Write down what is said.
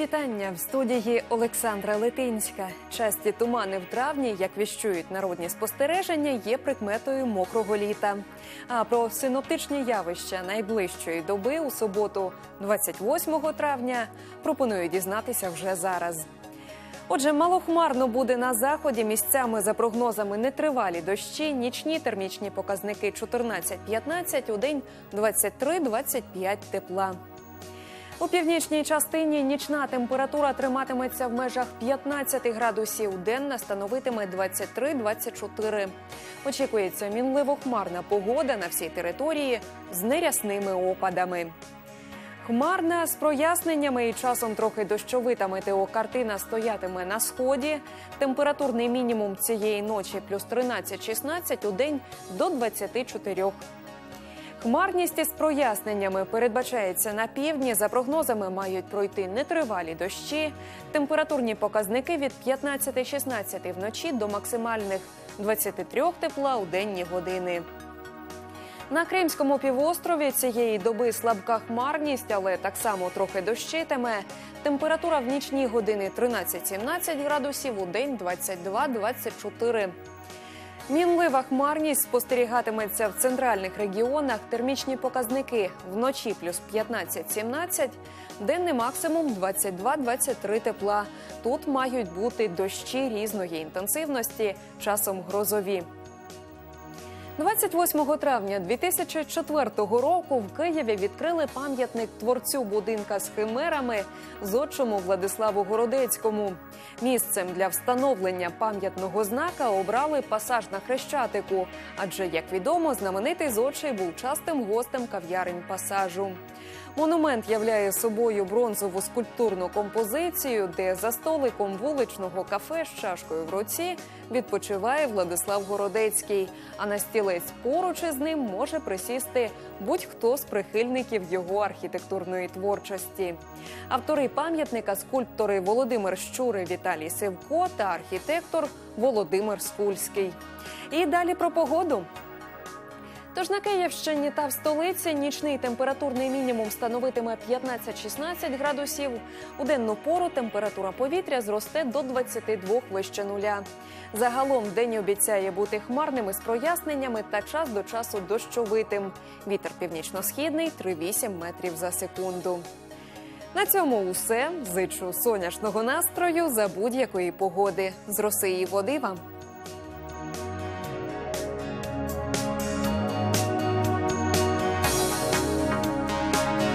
Вітання в студії Олександра Литинська. Часті тумани в травні, як віщують народні спостереження, є прикметою мокрого літа. А про синоптичні явища найближчої доби у суботу, 28 травня, пропоную дізнатися вже зараз. Отже, малохмарно буде на заході. Місцями за прогнозами нетривалі дощі, нічні термічні показники 14-15, у день 23-25 тепла. У північній частині нічна температура триматиметься в межах 15 градусів, денна становитиме 23-24. Очікується мінливо хмарна погода на всій території з нерясними опадами. Хмарна з проясненнями і часом трохи дощовита метеокартина стоятиме на сході. Температурний мінімум цієї ночі плюс 13-16, у день до 24. Хмарність із проясненнями передбачається на півдні. За прогнозами мають пройти нетривалі дощі. Температурні показники від 15-16 вночі до максимальних 23 тепла у денні години. На Кримському півострові цієї доби слабка хмарність, але так само трохи дощитиме. Температура в нічні години 13-17 градусів, у день 22-24. Мінлива хмарність спостерігатиметься в центральних регіонах. Термічні показники вночі плюс 15-17, денний максимум 22-23 тепла. Тут мають бути дощі різної інтенсивності, часом грозові. 28 травня 2004 року в Києві відкрили пам'ятник творцю будинка з химерами зодчому Владиславу Городецькому. Місцем для встановлення пам'ятного знака обрали пасаж на Хрещатику, адже, як відомо, знаменитий зодчий був частим гостем кав'ярень пасажу. Монумент являє собою бронзову скульптурну композицію, де за столиком вуличного кафе з чашкою в руці відпочиває Владислав Городецький. А на стілець поруч із ним може присісти будь-хто з прихильників його архітектурної творчості. Автори пам'ятника скульптори Володимир Щури, Віталій Сивко та архітектор Володимир Скульський. І далі про погоду. Тож на Київщині та в столиці нічний температурний мінімум становитиме 15-16 градусів. У денну пору температура повітря зросте до 22 вище нуля. Загалом день обіцяє бути хмарним із проясненнями та час до часу дощовитим. Вітер північно-східний 3,8 метрів за секунду. На цьому усе. Зичу сонячного настрою за будь-якої погоди. З роси і води вам.